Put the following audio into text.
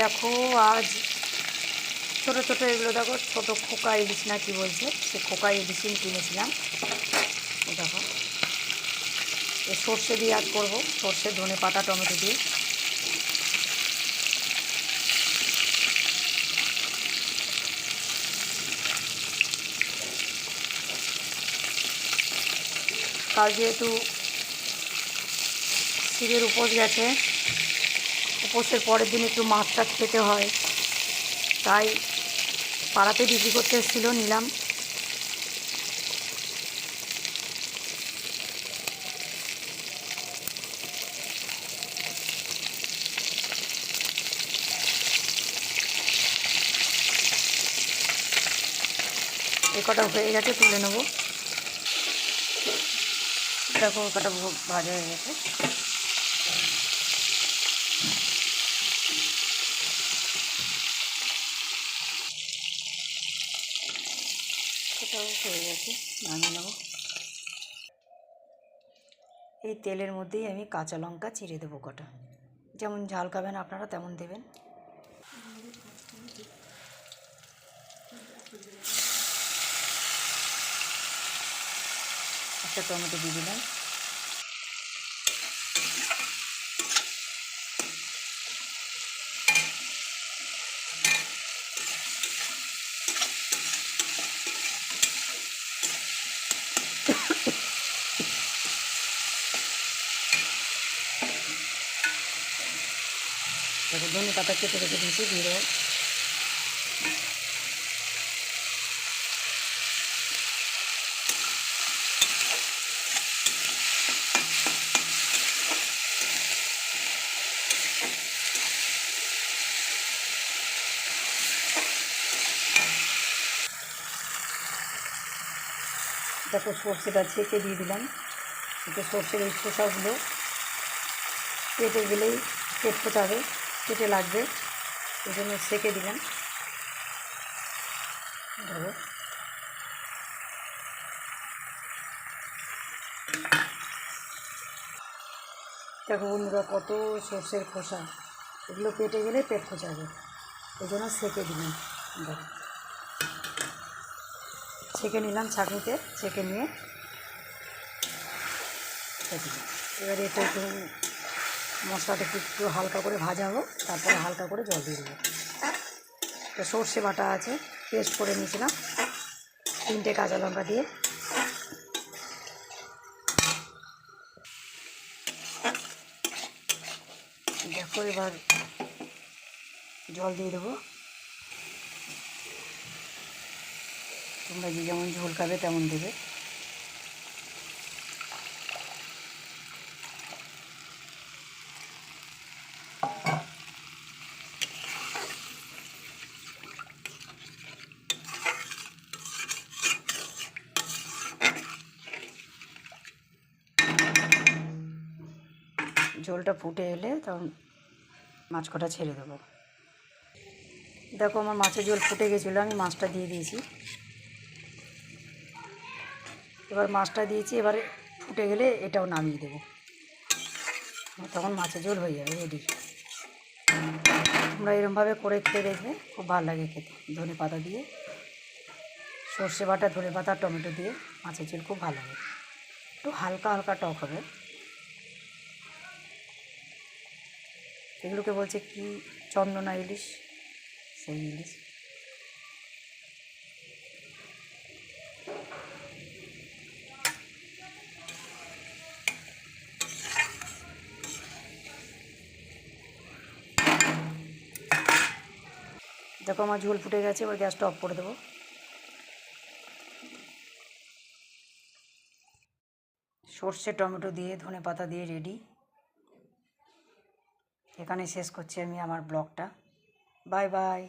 দেখো আজ ছোটো ছোটো এগুলো দেখো, ছোটো খোকা ইলিশ না কি বলছে? সে খোকা ইলিশই কিনেছিলাম। দেখো। এ সর্ষে দিয়ে আজ করব, সর্ষে, ধনে পাতা, টমেটো দিয়ে। কাল যেহেতু শিবের উপোস গেছে উপোসের পরের দিন একটু মাছ টাছ খেতে হয়। তাই পাড়াতে বিক্রি করতে এসেছিল নিলাম। কটা হয়ে গেছে তুলে নেব। দেখো কটা ভাজা হয়ে গেছে। এটাও হয়ে গেছে, নামিয়ে নেব। এই তেলের মধ্যেই আমি কাঁচা লঙ্কা ছিঁড়ে দেবো কটা। যেমন ঝাল খাবেন আপনারা, তেমন দেবেন। একটা টমেটো দিয়ে দিলাম। দেখো, ধনে পাতা কেটে রেখে দিয়েছি দিয়ে দেবো দেখো, সর্ষেটা ছেঁকে দিয়ে দিলাম। এতে সর্ষের এই খোসাগুলো পেটে গেলেই পেট ফোটাবে পেটে লাগবে, এই জন্য সেঁকে দিলাম। ধরো। দেখো বন্ধুরা, কত সর্ষের খোসা। এগুলো পেটে গেলে পেট খোঁচা ফোটাবে এই জন্য সেঁকে দিলাম। দেখো। ছেঁকে নিলাম ছাঁকনিতে ছেঁকে নিয়ে। এবারে এটা একটু মশলাটা একটু হালকা করে ভাজাবো, তারপরে হালকা করে জল দিয়ে দেবো। তো সর্ষে বাটা আছে, পেস্ট করে নিয়েছিলাম। তিনটে কাঁচা লঙ্কা দিয়ে। দেখো এবার জল দিয়ে দেবো। তোমরা যে যেমন ঝোল খাবে তেমন দেবে। ঝোলটা ফুটে এলে তখন মাছ কটা ছেড়ে দেবো। দেখো আমার মাছের ঝোল ফুটে গেছিল, আমি মাছটা দিয়ে দিয়েছি। এবার মাছটা দিয়েছি, এবারে ফুটে গেলে এটাও নামিয়ে দেবো। তখন মাছের ঝোল হয়ে যাবে রেডি তোমরা এরমভাবে করে খেয়ে দেখবে, খুব ভালো লাগে খেতে। ধনে পাতা দিয়ে, সর্ষে বাটা, ধনে পাতা, টমেটো দিয়ে মাছের ঝোল খুব ভালো লাগে। একটু হালকা হালকা টক হবে। এগুলোকে বলছে কি? চন্দনা ইলিশ। সেই ইলিশ। দেখো আমার ঝোল ফুটে গেছে এবার গ্যাসটা অফ করে দেবো। সর্ষে টমেটো দিয়ে ধনে পাতা দিয়ে রেডি। এখানে শেষ করছি আমি আমার ব্লগটা। Bye bye.